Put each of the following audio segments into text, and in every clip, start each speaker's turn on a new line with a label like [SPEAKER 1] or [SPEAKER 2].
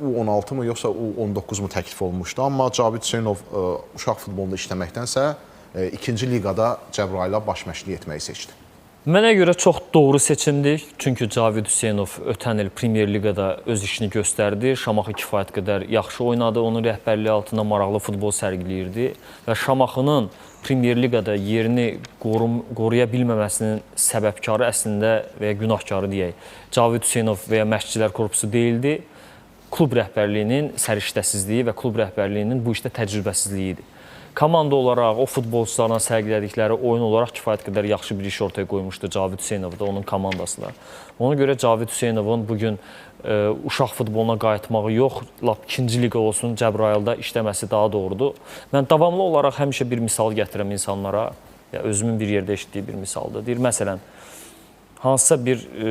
[SPEAKER 1] U16 mı yoxsa U19 mu təklif olunmuşdu, amma Cavid Hüseynov ə, uşaq futbolunda işləməkdənsə ə, ikinci liqada Cəbrayıla baş məşqçilik etməyi seçdi.
[SPEAKER 2] Mənə görə çox doğru seçimdir. Çünki Cavid Hüseynov ötən il Premyer Liqada öz işini göstərdi. Şamaxı kifayət qədər yaxşı oynadı. Onun rəhbərliyi altında maraqlı futbol sərgiləyirdi və Şamaxının Premyer Liqada yerini qorum, qoruya bilməməsinin səbəbkarı əslində və ya günahkarı deyək, Cavid Hüseynov və ya məşqçilər korpusu deyildi. Klub rəhbərliyinin səriştəsizliyi və klub rəhbərliyinin bu işdə təcrübəsizliyi idi. Komanda olaraq, o futbolçularla sərgilədikləri oyun olaraq kifayət qədər yaxşı bir iş ortaya qoymuşdu Cavid Hüseynov da, onun komandası da. Ona görə Cavid Hüseynovun bu gün e, uşaq futboluna qayıtmağı yox, lap ikinci liqa olsun Cəbrayılda işləməsi daha doğrudur. Mən davamlı olaraq həmişə bir misal gətirəm insanlara. Ya özümün bir yerdə eşitdiyi bir misaldır. Deyir məsələn, hansısa bir e,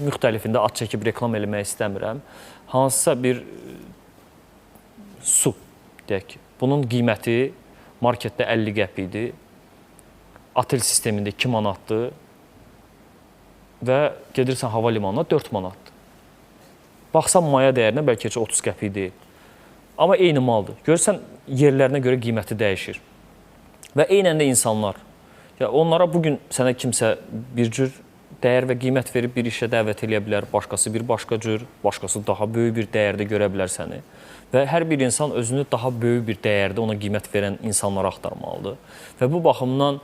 [SPEAKER 2] müxtəlifində ad çəkib reklam eləmək istəmirəm. Hansısa bir e, su deyək bunun qiyməti marketdə 50 qəpik idi. Otel sistemində 2 manatdır və gedirsən hava limanına 4 manatdır. Baxsan maya dəyərinə bəlkə heç 30 qəpik deyil. Amma eyni maldır. Görsən yerlərinə görə qiyməti dəyişir. Və eynən də insanlar. Ya onlara bu gün sənə kimsə bir cür dəyər və qiymət verib bir işə dəvət eləyə bilər, başqası bir başqa cür, başqası daha böyük bir dəyərdə görə bilər səni. Və hər bir insan özünü daha böyük bir dəyərdə ona qiymət verən insanları axtarmalıdır. Və bu baxımdan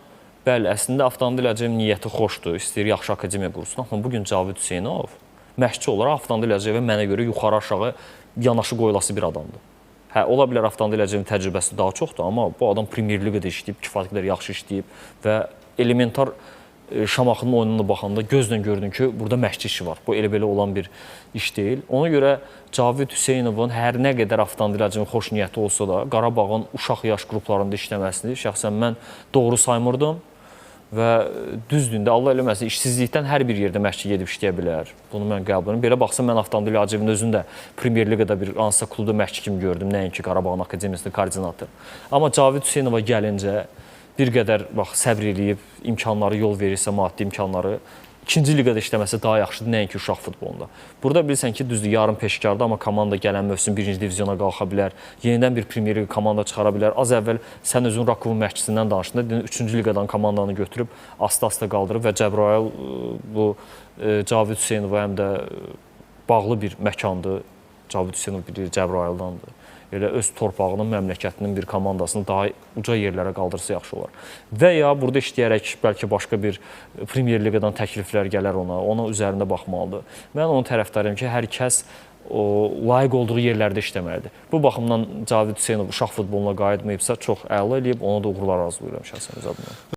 [SPEAKER 2] bəli, əslində Avtomobil Acem niyyəti xoşdur, istəyir yaxşı akademiya qursun, amma bu gün Cavid Hüseynov məşqçi olaraq Avtomobil Acemə mənə görə yuxarı aşağı yanaşı qoyulası bir adamdır. Hə, ola bilər Avtomobil Acemin təcrübəsi daha çoxdur, amma bu adam Premyer Liqada işləyib, kifayət qədər yaxşı işləyib və elementar Şamaxının oyununa baxanda gözlə gördün ki, burada məşqçi işi var. Bu elə belə olan bir iş deyil. Ona görə Cavid Hüseynovun hər nə qədər Avtomobil Acemin xoş niyyəti olsa da, Qarabağın uşaq yaş qruplarında işləməsini şəxsən mən doğru saymırdım və düzdür də Allah eləməsin işsizlikdən hər bir yerdə məşqçi gedib işləyə bilər. Bunu mən qəbul edirəm. Belə baxsam mən Avtomobil Acevin özünü də Premyer Liqada bir hansısa klubda məşqçi kimi gördüm, nəinki Qarabağın Akademiyasının koordinatı. Amma Cavid Hüseynova gəlincə bir qədər bax səbr eləyib, imkanları yol verirsə, maddi imkanları ikinci liqada işləməsi daha yaxşıdır nəinki uşaq futbolunda. Burada bilirsən ki, düzdür, yarım peşkardır, amma komanda gələn mövsüm birinci divizyona qalxa bilər, yenidən bir Premyer Liqa komanda çıxara bilər. Az əvvəl sən özün Rakovun məşqçisindən danışdın, dedin 3-cü liqadan komandanı götürüb asta-asta qaldırıb və Cəbrayıl e, bu e, Cavid Hüseynova həm də bağlı bir məkandır. Cavid Hüseynov biri Cəbrayıldandır. Elə öz torpağının, məmləkətinin bir komandasını daha uca yerlərə qaldırsa yaxşı olar. Və ya burada işləyərək bəlkə başqa bir Premyer Liqadan təkliflər gələr ona, ona üzərində baxmalıdır. Mən onun tərəfdarıyam ki, hər kəs o layiq olduğu yerlərdə işləməlidir. Bu baxımdan Cavid Hüseynov uşaq futboluna qayıtmayıbsa çox əla eləyib, ona da uğurlar arzulayıram şəxsən öz adıma.